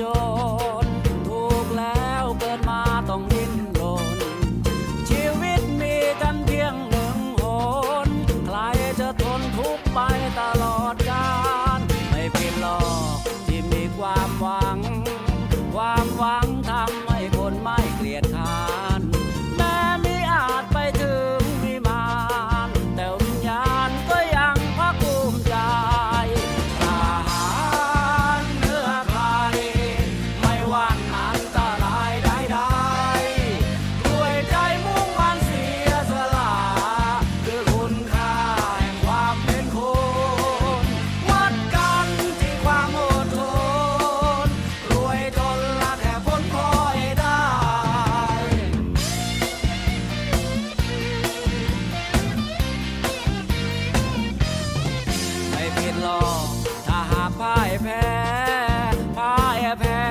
จน ถูกแล้วเกิดมาต้องดิ้นรน ชีวิตมีกันเพียงหนึ่งหน ใครจะทนทุกไปตลอด พ่า